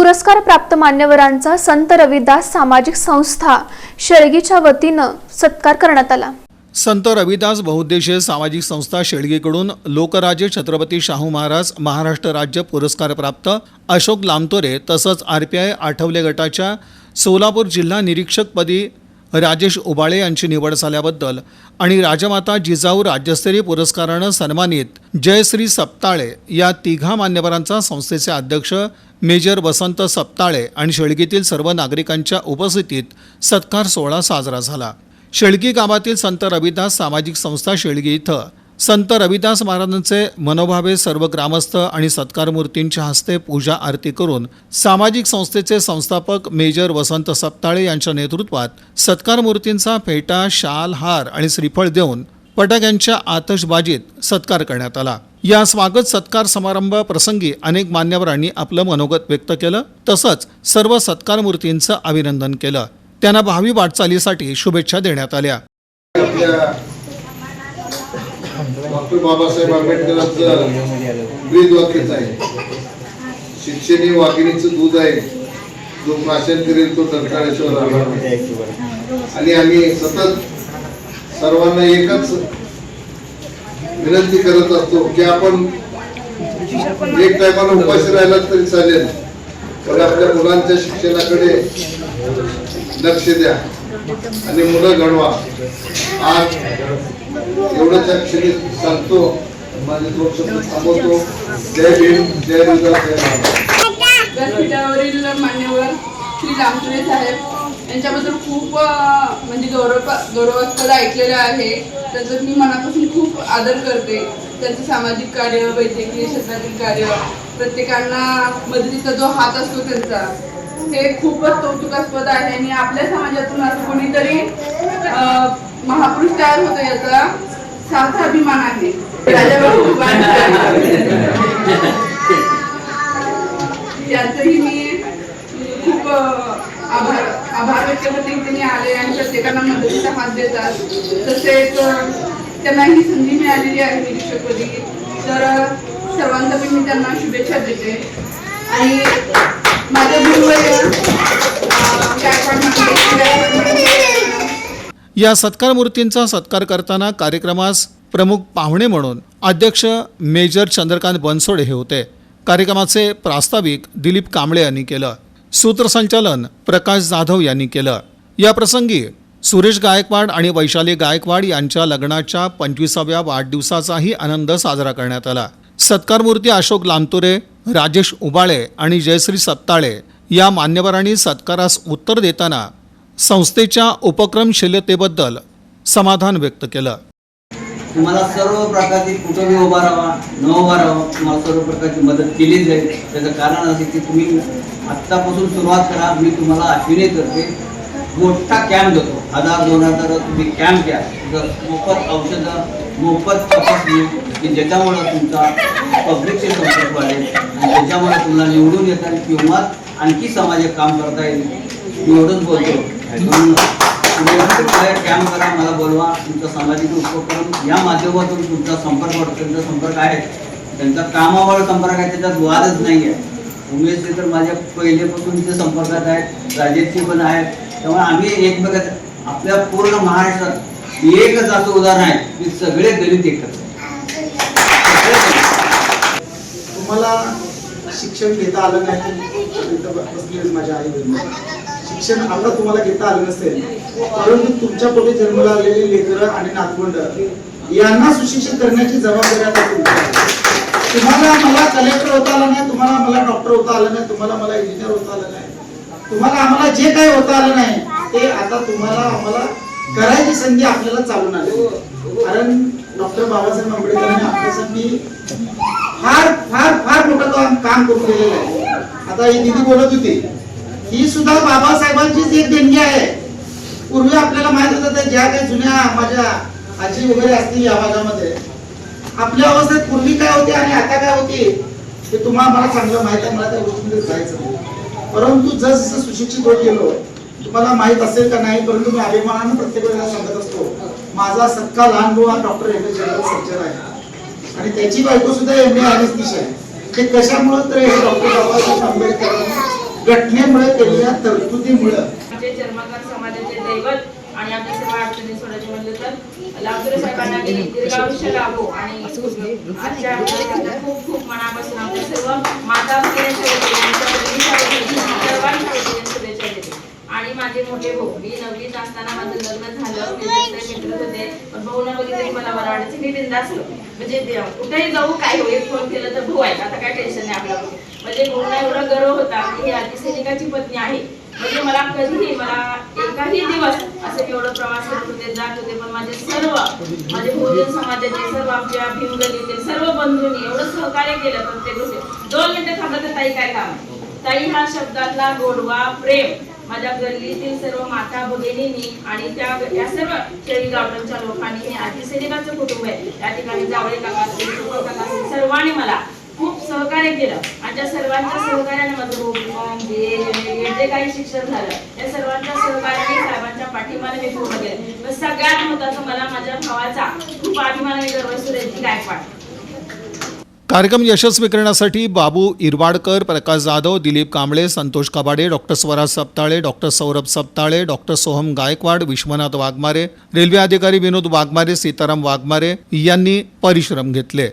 पुरस्कार प्राप्त मान्यवरांचा संत रविदास सामाजिक संस्था शेळगीच्या वतीनं सत्कार करण्यात आला. संत रविदास बहुउद्देशीय सामाजिक संस्था शेळगीकडून लोकराजे छत्रपती शाहू महाराज महाराष्ट्र राज्य पुरस्कार प्राप्त अशोक लामतोरे तसंच आर पी आय आठवले गटाच्या सोलापूर जिल्हा निरीक्षकपदी राजेश उबाळे यांची निवड झाल्याबद्दल आणि राजमाता जिजाऊ राज्यस्तरीय पुरस्कारानं सन्मानित जयश्री सप्ताळे या तिघा मान्यवरांचा संस्थेचे अध्यक्ष मेजर वसंत सप्ताळे आणि शेळगीतील सर्व नागरिकांच्या उपस्थितीत सत्कार सोहळा साजरा झाला. शेळगी गावातील संत रविदास सामाजिक संस्था शेळगी इथं संत रविदास महाराजांचे मनोभावे सर्व ग्रामस्थ आणि सत्कार मूर्तींच्या हस्ते पूजा आरती करून सामाजिक संस्थेचे संस्थापक मेजर वसंत सप्ताळे यांच्या नेतृत्वात सत्कार मूर्तींचा फेटा शाल हार आणि श्रीफळ देऊन फटाक्यांच्या आतषबाजीत सत्कार करण्यात आला. या स्वागत सत्कार समारंभ प्रसंगी अनेक मान्यवरांनी आपलं मनोगत व्यक्त केलं तसंच सर्व सत्कार मूर्तींचं अभिनंदन केलं. त्यांना भावी वाटचालीसाठी शुभेच्छा देण्यात आल्या. डॉक्टर बाबासाहेब आंबेडकरांचं ब्रीद वाक्यच आहे. शिक्षण ही वाघिणीचं दूध आहे. जो प्राशन करेल तो टंकाळेश्वर आणि आम्ही सतत सर्वांना एकच विनंती करत असतो की आपण एक टायमाला उपाशी राहिला तरी चालेल. पण आपल्या मुलांच्या शिक्षणाकडे लक्ष द्या आणि मुलं घडवा. आज एवढंच या क्षणी सांगतो माझे दोन शब्द थांबवतो. जय भीम जय विकास जय महाराज. व्यासपीठावरील मान्यवर श्री रामचुरे साहेब यांच्याबद्दल खूप म्हणजे गौरव गौरवास्पद ऐकलेलं आहे. त्याचं मी मनापासून खूप आदर करते. त्यांचं सामाजिक कार्य वैद्यकीय क्षेत्रातील कार्य प्रत्येकांना मदतीचा जो हात असतो त्यांचा हे खूपच कौतुकास्पद आहे. आणि आपल्या समाजातून असं कोणीतरी महापुरुष तयार होतो याचा सार्थ अभिमान आहे. आभार व्यक्त आले आणि प्रत्येकांना मदतीचा हात देतात. तसेच त्यांना ही संधी मिळालेली आहे निरीक्षकपदी. तर सर्वांचा सर्वांतर्फे मी त्यांना शुभेच्छा देते. आणि माझ्या गुरुवर्य या सत्कार मूर्तींचा सत्कार करताना कार्यक्रमास प्रमुख पाहुणे म्हणून अध्यक्ष मेजर चंद्रकांत बनसोडे हे होते. कार्यक्रमाचे प्रास्ताविक दिलीप कांबळे यांनी केलं. सूत्रसंचालन प्रकाश जाधव यांनी केलं. या प्रसंगी सुरेश गायकवाड आणि वैशाली गायकवाड यांच्या लग्नाच्या पंचवीसाव्या वाढदिवसाचाही आनंद साजरा करण्यात आला. सत्कार मूर्ती अशोक लामतुरे राजेश उबाळे आणि जयश्री सत्ताळे या मान्यवरांनी सत्कारास उत्तर देताना संस्थेच्या उपक्रमशीलतेबद्दल समाधान व्यक्त केलं. तुम्हाला सर्व प्रकारची कुठंही उभा राहा न उभा राहा तुम्हाला सर्व प्रकारची मदत केली जाईल. त्याचं कारण असे की तुम्ही आत्तापासून सुरुवात करा मी तुम्हाला आश्विनी करते मोठा कॅम्प देतो. हजार दोन हजार तुम्ही कॅम्प घ्या. जर मोफत औषधं मोफत तपासणी की ज्याच्यामुळं तुमचा पब्लिकचे संपर्क वाढेल आणि त्याच्यामुळे तुम्हाला निवडून येतात किंवा आणखी समाजात काम करता येईल. मी एवढंच बोलतो. म्हणून कॅम्प करा मला बोलवा तुमचा सामाजिक उपक्रम या माध्यमातून तुमचा संपर्क वाटतो त्यांचा संपर्क आहे. त्यांचा कामावर संपर्क आहे त्याच्यात वादच नाही आहे उमेशचे तर माझ्या पहिलेपासून ते संपर्कात आहेत राजेशचे पण आहेत. त्यामुळे आम्ही एकमेकात आपल्या पूर्ण महाराष्ट्रात एकच असं उदाहरण आहे की सगळे दलित एकत्र तुम्हाला शिक्षण घेता आलं नाही तर माझ्या आई बहिणी शिक्षण आता तुम्हाला घेता आलं नसेल परंतु तुमच्या पोटी जन्मला आलेले लेकरं आणि नातवंड यांना सुशिक्षित करण्याची जबाबदारी आता तुमची तुम्हाला मला कलेक्टर होता आलं नाही तुम्हाला मला डॉक्टर होता आलं नाही तुम्हाला मला इंजिनियर होता आलं नाही तुम्हाला आम्हाला जे काही होता आलं नाही ते आता तुम्हाला आम्हाला करायची संधी आपल्याला चालून आली. कारण डॉक्टर बाबासाहेब आंबेडकरांनी आपल्यासाठी फार फार फार मोठं काम काम करून गेलेलं आहे. आता ही दिदी बोलत होती ही सुद्धा बाबासाहेबांचीच एक देणगी आहे. पूर्वी आपल्याला माहीत होतं ज्या काही जुन्या माझ्या आजी वगैरे असतील या भागामध्ये आपल्या अवस्थेत पूर्वी काय होती आणि आता काय होती हे तुम्हाला मला चांगलं माहीत आहे मला त्या गोष्टीमध्ये जायचं नाही. परंतु जसं सुशिक्षित होत गेलो तुम्हाला माहीत असेल का नाही परंतु मी अभिमानानं प्रत्येक वेळेला सांगत असतो माझा सक्का लहान भाऊ हा doctor M. S. General surgeon आहे. आणि त्याची बायको सुद्धा एम. ए. आहे. ते कशामुळे तर हे डॉक्टर बाबासाहेब आंबेडकर घटनेमुळे केलेल्या तरतुदीमुळं. चर्मकार समाजाचे दैवत आणि आमच्या सर्व अडचणी सोडायचे म्हणले तर लावतुरे साहेबांना गेली दीर्घायुष्य लाभो आणि आजच्या खूप खूप मनापासून सर्व माता शुभेच्छा देते माझे मोठे भाऊ मी नववीत असताना माझं लग्न झालं मित्र होते. पण भाऊ न बघितलं मला बरं वाटायचं मी बिंदास म्हणजे कुठेही जाऊ काय होईल फोन केलं तर भाऊ आहे. आता काय टेन्शन नाही आपल्याला म्हणजे भाऊना एवढा गर्व होता. की ही अतिसैनिकाची पत्नी आहे. म्हणजे मला कधीही मला एकाही दिवस असं एवढं प्रवास करत होते जात होते पण माझे सर्व माझे बहुजन समाजाचे सर्व आमच्या भीमगलीतील सर्व बंधूंनी एवढं सहकार्य केलं प्रत्येक गोष्टी. दोन मिनिटं थांबलं तर ताई काय काम ताई हा शब्दातला गोडवा प्रेम माझ्या गल्लीतील सर्व माता भगिनींनी आणि त्या या सर्व शेळी गावठांच्या लोकांनी हे अतिसैनिकाचं कुटुंब आहे. त्या ठिकाणी जावळे काका सर्वांनी मला सहकार्य केलं. आणि त्या सर्वांच्या सहकार्याने माझं जे काही शिक्षण झालं त्या सर्वांच्या सहकार्याने साहेबांच्या पाठिंबाने मी पूर्ण केलं. पण सगळ्यात महत्वाचं मला माझ्या भावाचा खूप अभिमान गर्व सुरेशजी गायकवाड कार्यक्रम यशस्वी करण्यासाठी Babu Irwadkar Prakash Jadhav Dilip Kamble Santosh Kabade doctor Swaraj Saptale doctor Saurabh Saptale doctor Soham Gaikwad Vishwanath Waghmare railway अधिकारी विनोद वाघमारे सीताराम वाघमारे यांनी परिश्रम घेतले.